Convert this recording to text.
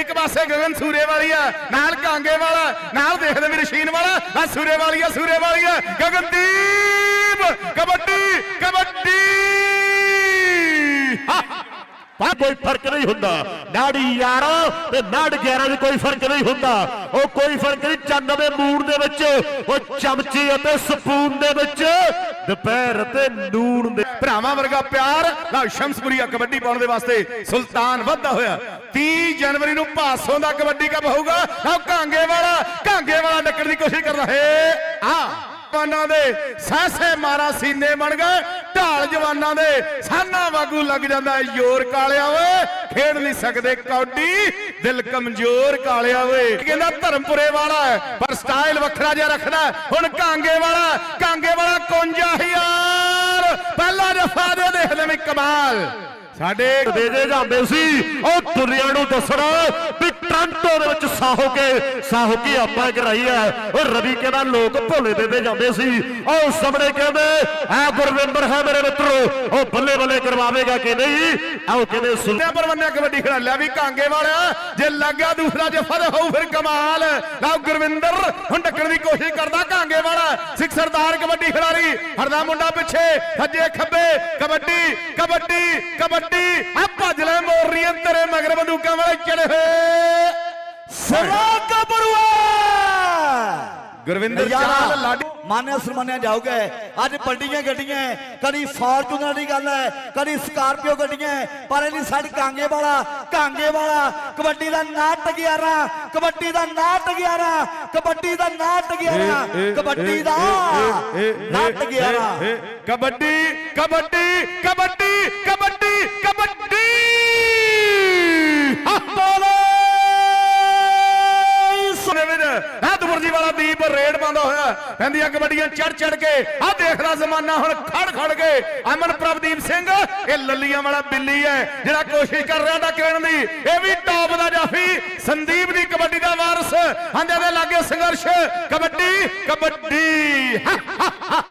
ਇੱਕ ਪਾਸੇ ਗਗਨ ਸੂਰੇ ਵਾਲੀ ਆ, ਨਾਲ ਕਾਂਗੇ ਵਾਲਾ, ਨਾਲ ਦੇਖਦੇ ਵੀ ਰਸ਼ੀਨ ਵਾਲਾ ਆ ਸੂਰੇ ਵਾਲੀ ਆ ਸੂਰੇ ਵਾਲੀ ਆ, ਗਗਨਦੀਪ ਕਬੱਡੀ ਪਰ ਕੋਈ ਫ਼ਰਕ ਨਹੀਂ ਹੁੰਦਾ। ਨਾੜੀ 11 ਤੇ ਨਾੜ 11 ਵਿੱਚ ਕੋਈ ਫ਼ਰਕ ਨਹੀਂ ਹੁੰਦਾ। ਉਹ ਕੋਈ ਫ਼ਰਕ ਨਹੀਂ ਚੰਨ ਦੇ ਮੂਣ ਦੇ ਵਿੱਚ ਉਹ ਚਮਚੇ ਅਤੇ ਸਪੂਨ ਦੇ ਵਿੱਚ ਦੁਪਹਿਰ ਤੇ ਨੂਣ ਦੇ ਭਰਾਵਾਂ ਵਰਗਾ ਪਿਆਰ ਨਾਲ ਸ਼ਮਸਪੁਰੀਆ ਕਬੱਡੀ ਪਾਉਣ ਦੇ ਵਾਸਤੇ ਸੁਲਤਾਨ ਵੱਧਦਾ ਹੋਇਆ। 30 ਜਨਵਰੀ ਨੂੰ ਭਾਸੋਂ ਦਾ ਕਬੱਡੀ ਕੱਪ ਹੋਊਗਾ। ਨਾ ਕਾਂਗੇ ਵਾਲਾ ਕਾਂਗੇ ਵਾਲਾ ਡੱਕਣ ਦੀ ਕੋਸ਼ਿਸ਼ ਕਰਦਾ ਹੈ। ਆ ਜਵਾਨਾਂ ਦੇ ਸਹਸੇ ਮਾਰਾ ਸੀਨੇ ਬਣ ਗਏ। ਢਾਲ ਜਵਾਨਾਂ ਦੇ ਸਾਨਾ ਵਾਗੂ ਲੱਗ ਜਾਂਦਾ ਹੈ ਕਾਲਿਆ ਓਏ, ਖੇਡ ਨਹੀਂ ਸਕਦੇ ਕੌਡੀ ਦਿਲ ਕਮਜ਼ੋਰ ਕਾਲਿਆ ਓਏ। ਕਹਿੰਦਾ ਧਰਮਪੁਰੇ ਵਾਲਾ ਪਰ ਸਟਾਈਲ ਵੱਖਰਾ ਜਿਹਾ ਰੱਖਦਾ ਹੁਣ ਕਾਂਗੇ ਵਾਲਾ ਕਾਂਗੇ ਵਾਲਾ 51000 ਪਹਿਲਾ ਜਫਾ ਦੇ ਦੇਖਦੇ ਵੀ ਕਮਾਲ। ਸਾਡੇ ਦੇ ਦੇ ਜਾਂਦੇ ਸੀ, ਉਹ ਦੁਨੀਆ ਨੂੰ ਦੱਸਣਾ ਵੀ ਟ੍ਰਾਂਟੋ ਦੇ ਵਿੱਚ ਸਾਹੋ ਕੇ, ਸਾਹੋ ਕੀ ਆਪਾਂ ਕਰਾਈ ਹੈ। ਉਹ ਰਵੀ ਕਹਿੰਦਾ, ਲੋਕ ਭੋਲੇ ਦੇ ਜਾਂਦੇ ਸੀ। ਉਹ ਸਾਹਮਣੇ ਕਹਿੰਦੇ ਆ ਗੁਰਵਿੰਦਰ ਹੈ ਮੇਰੇ ਮਿੱਤਰੋ। ਉਹ ਬੱਲੇ ਬੱਲੇ ਕਰਵਾਵੇਗਾ ਕਿ ਨਹੀਂ? ਆਓ ਕਹਿੰਦੇ, ਸੁਣ। ਪਰਵੰਨਿਆ ਕਬੱਡੀ ਖਿਡਾ ਲਿਆ ਵੀ ਕਾਂਗੇ ਵਾਲਾ ਜੇ ਲੱਗਿਆ ਦੂਸਰਾ ਜਫਾ ਤੇ ਹੋਊ ਫਿਰ ਕਮਾਲ। ਲਓ ਗੁਰਵਿੰਦਰ ਹੁਣ ਟੱਕਣ ਦੀ ਕੋਸ਼ਿਸ਼ ਕਰਦਾ ਕਾਂਗੇ ਵਾਲਾ। ਸਿੱਖ ਸਰਦਾਰ ਕਬੱਡੀ ਖਿਡਾਰੀ ਹਰਦਾ ਮੁੰਡਾ ਪਿੱਛੇ, ਸੱਜੇ ਖੱਬੇ। ਕਬੱਡੀ ਕਬੱਡੀ ਕਬੱਡੀ। ਆ ਭੱਜ ਲੈ ਮੋਰੀਆਂ ਤੇਰੇ ਮਗਰ, ਬੰਦੂਕਾਂ ਵਾਲੇ ਚੜੇ ਹੋਏ। ਸਰਾਕਾ ਬਰੂਆ ਗੁਰਵਿੰਦਰ ਚਾਲ ਲਾਡੀ ਮਾਨਿਆ ਸਰਮਾਨਿਆ ਜਾਓਗੇ ਅੱਜ ਵੱਡੀਆਂ ਗੱਡੀਆਂ ਕਦੀ ਫਾਰਚੂਨਰ ਦੀ ਗੱਲ ਹੈ ਕਦੀ ਸਕਾਰਪੀਓ ਗੱਡੀਆਂ ਪਰ ਇਹਦੀ ਸਾਡੀ ਕਾਂਗੇ ਵਾਲਾ ਕਾਂਗੇ ਵਾਲਾ। ਕਬੱਡੀ ਦਾ ਨਾਟ 11 ਕਬੱਡੀ ਦਾ ਨਾਟ 11 ਕਬੱਡੀ ਦਾ ਨਾਟ 11 ਕਬੱਡੀ ਦਾ ਨਾਟ 11 ਕਬੱਡੀ ਕਬੱਡੀ ਕਬੱਡੀ ਕਬੱਡੀ ਕਬੱਡੀ। ਦੀਪ ਹੋਇਆ। ਕਹਿੰਦੀਆਂ ਕਬੱਡੀਆਂ ਚੜ ਚੜ ਕੇ ਆ ਦੇਖਦਾ ਜ਼ਮਾਨਾ ਹੁਣ ਖੜ ਖੜ ਕੇ। ਅਮਨ ਪ੍ਰਭਦੀਪ ਸਿੰਘ, ਇਹ ਲੱਲੀਆਂ ਵਾਲਾ ਬਿੱਲੀ ਹੈ, ਜਿਹੜਾ ਕੋਸ਼ਿਸ਼ ਕਰ ਰਿਹਾ ਡੱਕਣ ਦੀ। ਇਹ ਵੀ ਟੌਪ ਦਾ ਜਾਫੀ, ਸੰਦੀਪ ਦੀ ਕਬੱਡੀ ਦਾ ਵਾਰਸ। ਹਾਂਦੇ ਦੇ ਲਾਗੇ ਸੰਘਰਸ਼, ਕਬੱਡੀ ਕਬੱਡੀ।